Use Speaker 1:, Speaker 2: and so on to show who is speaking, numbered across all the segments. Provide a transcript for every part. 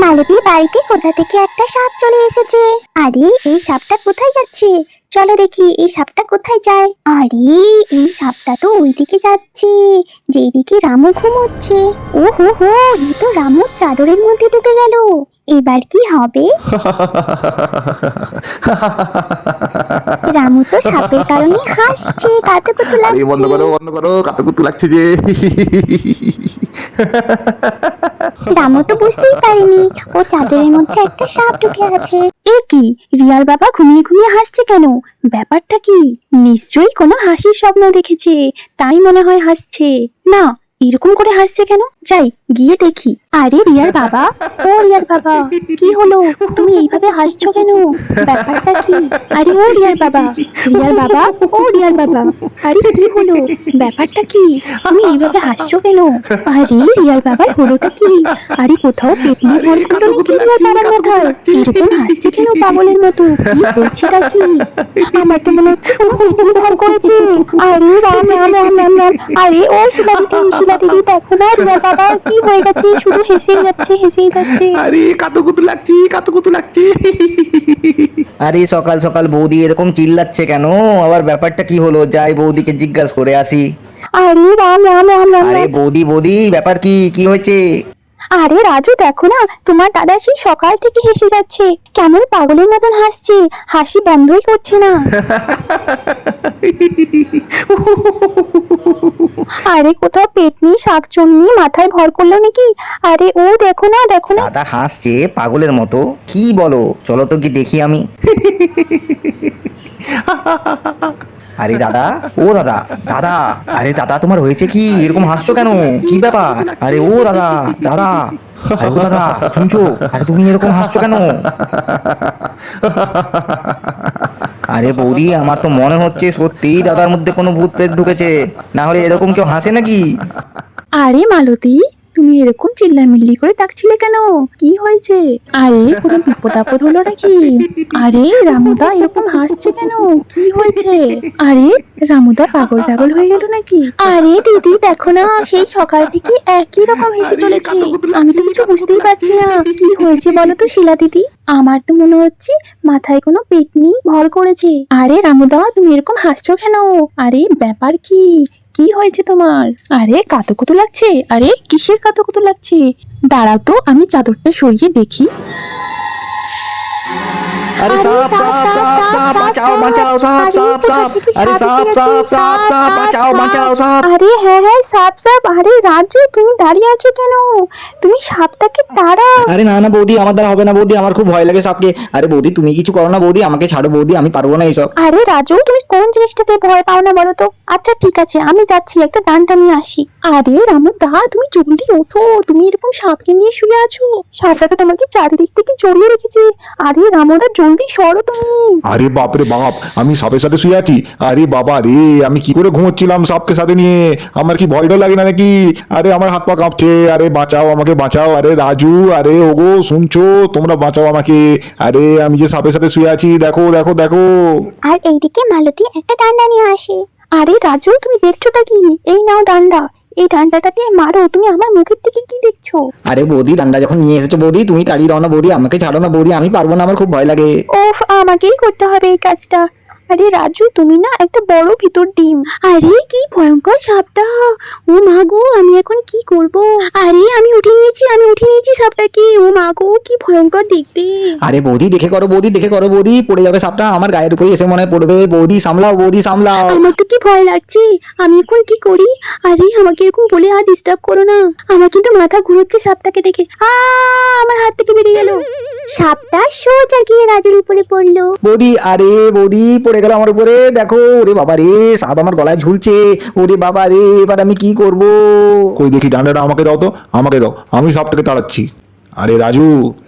Speaker 1: মালতী বাড়িতে কোথা থেকে একটা সাপ চলে এসেছে? আরে এই সাপটা কোথায় যাচ্ছে? চলো দেখি এই সাপটা কোথায় যায়? আরে এই সাপটা তো ওইদিকে যাচ্ছে যেদিকে রামু ঘুমোচ্ছে। ও হো হো এ তো রামুর চাদরের মধ্যে ঢুকে গেল। এবার কি হবে? রামু তো সাপের কারণে হাসছে কাতুকুতু
Speaker 2: আরে বন্ধ করো বন্ধ করো কাতুকুতু লাগছে যে।
Speaker 1: রামু তো বুঝতেই পারিনি। ও চাদরের মধ্যে একটা সাপ ঢুকে আছে।
Speaker 3: এ কি? রিয়ার বাবা ঘুমিয়ে ঘুমিয়ে হাসছে কেন? ব্যাপারটা কি? নিশ্চয়ই কোনো হাসির স্বপ্ন দেখেছে। তাই মনে হয় হাসছে। না, এরকম করে হাসছে কেন? যাই, গিয়ে দেখি। আরে রিয়ার বাবা, ও রিয়ার বাবা, কি হলো? তুমি এইভাবে হাসছো কেন? ব্যাপারটা কি? আরে ও রিয়ার বাবা রিয়ার বাবা, ও রিয়ার বাবা, আরে কি হলো? ব্যাপারটা কি? তুমি এইভাবে হাসছো কেন? আরে রিয়ার বাবার হলোটা কি? আরে কোথাও পেটনি ভরকুন্ড নাকি রিয়ার বাবার মাথায়? এরকম হাসছে কেন পাগলের মতো? কি হচ্ছেটা কি? আমার তো মনে হচ্ছে কোনো পেটনি ভর করেছে। আরে রাম রাম রাম রাম আরে ও শিলা দিদি শিলা দিদি দেখো না রিয়ার বাবা, কি হয়ে গেছে? শুধু হেসেই যাচ্ছে হেসেই যাচ্ছে।
Speaker 2: আরে কাতুকুতু লাগছি কাতুকুতু লাগছি।
Speaker 4: আরে সকাল সকাল বৌদি এরকম চিল্লাচ্ছে কেন? আবার ব্যাপারটা কি হলো? যাই বৌদিকে জিজ্ঞাসা করে আসি।
Speaker 3: আরে রাম রাম রাম রাম।
Speaker 4: আরে বৌদি বৌদি ব্যাপার কি? কি হয়েছে?
Speaker 3: আরে রাজু, দেখো না, তোমার দাদা সেই সকাল থেকে হেসে যাচ্ছে। কেমন পাগলের মতন হাসছে, হাসি বন্ধই করছে না। আরে কোথাও পেটনি শাকচুন্নি, মাথায় ভর করল নাকি? আরে ও, দেখো না দেখো না।
Speaker 4: দাদা হাসছে পাগলের মতো। কি বলো? চলো তো কি দেখি আমি। আরে দাদা, ও দাদা দাদা, আরে দাদা, তোমার হয়েছে কি? এরকম হাসছো কেন? কি ব্যাপার? আরে ও দাদা দাদা, আরে ও দাদা, শুনছো? আরে তুমি এরকম হাসছো কেন? আরে বৌদি, আমার তো মনে হচ্ছে সত্যিই দাদার মধ্যে কোনো ভূত প্রেত ঢুকেছে। না হলে এরকম কেউ হাসে নাকি?
Speaker 3: আরে মালতী তুমি এরকম চিল্লামিল্লি করে ডাকছিলে কেন? কি হয়েছে? আরে কোনো বিপদ আপদ হলো নাকি? আরে রামুদা এরকম হাসছে কেন? কি হয়েছে? আরে রামুদা পাগল টাগল হয়ে গেল নাকি? আরে দিদি দেখো না সেই সকাল থেকে একই রকম হেসে চলেছে। আমি তো কিছু বুঝতেই পারছি না। কি হয়েছে বলো তো শিলা দিদি? আমার তো মনে হচ্ছে মাথায় কোনো পেতনি ভর করেছে। আরে রামুদা তুমি এরকম হাসছো কেন? আরে ব্যাপার কি? কি হয়েছে তোমার? আরে কাতুকুতু লাগছে? আরে কিসের কাতুকুতু লাগছে? দাঁড়াও তো আমি চাদরটা সরিয়ে দেখি।
Speaker 4: আরে সাপ সাপ সাপ সাপ বাঁচাও সাপ সাপ সাপ আরে সাপ সাপ সাপ সাপ বাঁচাও বাঁচাও সাপ
Speaker 3: আরে হ্যাঁ হ্যাঁ সাপ সাপ আরে রাজু তুমি দাঁড়িয়ে আছো কেন? তুমি সাপটাকে তাড়াও।
Speaker 4: আরে না না বৌদি আমার দ্বারা হবে না বৌদি আমার খুব ভয় লাগে সাপকে। আরে বৌদি তুমি কিছু করো না বৌদি আমাকে ছাড়ো বৌদি আমি পারব না এইসব।
Speaker 3: আরে রাজু তুমি কোন জিনিসটাতে ভয় পাও না বলো তো? আচ্ছা ঠিক আছে আমি যাচ্ছি একটা ডানটা নিয়ে আসি। আরে রামু দা তুমি জলদি ওঠো তুমি এরকম সাপকে নিয়ে শুয়ে আছো। সাপটা তো তোমাকে চারিদিক থেকে জড়িয়ে রেখেছে। আরে রামুদা জলদি সরো তুমি।
Speaker 2: আরে বাপরে বাপ আমি সাপের সাথে শুয়ে আছি। আরে বাবা রে, আমি কি করে ঘুমোচ্ছিলাম সাপকে সাথে নিয়ে? আমার কি ভয়টা লাগে না নাকি? আরে আমার হাত পা কাঁপছে, আরে বাঁচাও আমাকে, বাঁচাও। আরে রাজু, আরে ওগো, শুনছো? তোমরা বাঁচাও আমাকে। আরে আমি যে সাপের সাথে শুয়ে আছি, দেখো দেখো দেখো।
Speaker 1: আর এইদিকে মালতী একটা ডান্ডা নিয়ে আসে।
Speaker 3: আরে রাজু, তুমি দেখছোটা কি? এই নাও ডান্ডা। এই ডান্ডাটা দিয়ে মারো তুমি আমার মুখের দিকে কি দেখছ?
Speaker 4: আরে বৌদি ডান্ডা যখন নিয়ে এসেছ বৌদি তুমি তাড়িয়ে দাও না বৌদি আমাকে ছাড়ো না বৌদি আমি পারব না আমার খুব ভয় লাগে।
Speaker 3: ওফ আমাকেই করতে হবে এই কাজটা। আরে রাজু তুমি না একটা বড় ভিতর ডিম। আরে কি ভয়ঙ্কর সাপটা। ও মা গো আমি এখন কি করব? আরে আমি উঠে নিয়েছি আমি উঠে নিয়েছি সাপটাকে। ও মা গো কি ভয়ঙ্কর দেখতে।
Speaker 4: আরে বৌদি দেখে করো বৌদি দেখে করো বৌদি পড়ে যাবে সাপটা আমার গায়ের উপরে এসে মনে পড়বে। বৌদি সামলাও বৌদি সামলাও।
Speaker 3: আমার তো কি ভয় লাগছে? আমি এখন কি করি? আরে আমাকে এরকম বলে আর ডিস্টার্ব করো না। আমার কিন্তু মাথা ঘুরোচ্ছে সাপটাকে দেখে। আ আমার হাত থেকে বেরিয়ে গেল।
Speaker 1: সাপটা সোজা গিয়ে রাজুর উপরে পড়ল।
Speaker 4: বৌদি আরে বৌদি পড়ে গেল আমার উপরে। দেখো ওরে বাবা রে সাপ আমার গলায় ঝুলছে। ওরে বাবা রে এবার আমি কি করব?
Speaker 2: কই দেখি ডান্ডাটা আমাকে দাও তো আমাকে দাও। আমি সাপটাকে তাড়াচ্ছি। আরে রাজু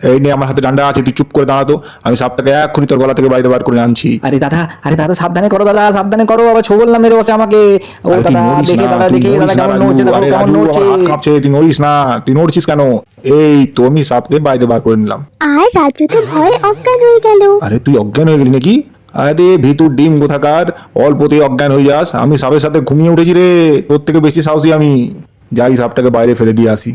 Speaker 2: এই নিয়ে আমার হাতে ডান্ডা আছে তুই চুপ করে দাঁড়াতো আমি সাপটাকে এক্ষুনি তোর গলা থেকে বাইরে বার করে আনছি।
Speaker 4: আরে দাদা আরে দাদা সাবধানে করো দাদা সাবধানে করো আবার ছোবল না মেরে বসে আমাকে। ও
Speaker 2: তুই
Speaker 4: দাদা দেখে দাদা দেখে দাদা
Speaker 2: না,
Speaker 4: কেমন নড়ছে
Speaker 2: আরে
Speaker 4: কেমন নড়ছে।
Speaker 2: কাঁপছে তুই নড়িস না তুই নড়ছিস কেন? এই তো আমি সাপকে বাইরে বার করে নিলাম।
Speaker 1: আর রাজু তো ভয়ে অজ্ঞান হয়ে গেল।
Speaker 2: আরে তুই অজ্ঞান হয়ে গেলি নাকি? আরে ভিতর ডিম কোথাকার? অল্পতেই অজ্ঞান হয়ে যাস। আমি সাপের সাথে ঘুমিয়ে উঠেছি রে। তোর থেকে বেশি সাহসী আমি। যাই সাপটাকে বাইরে ফেলে দিয়ে আসি।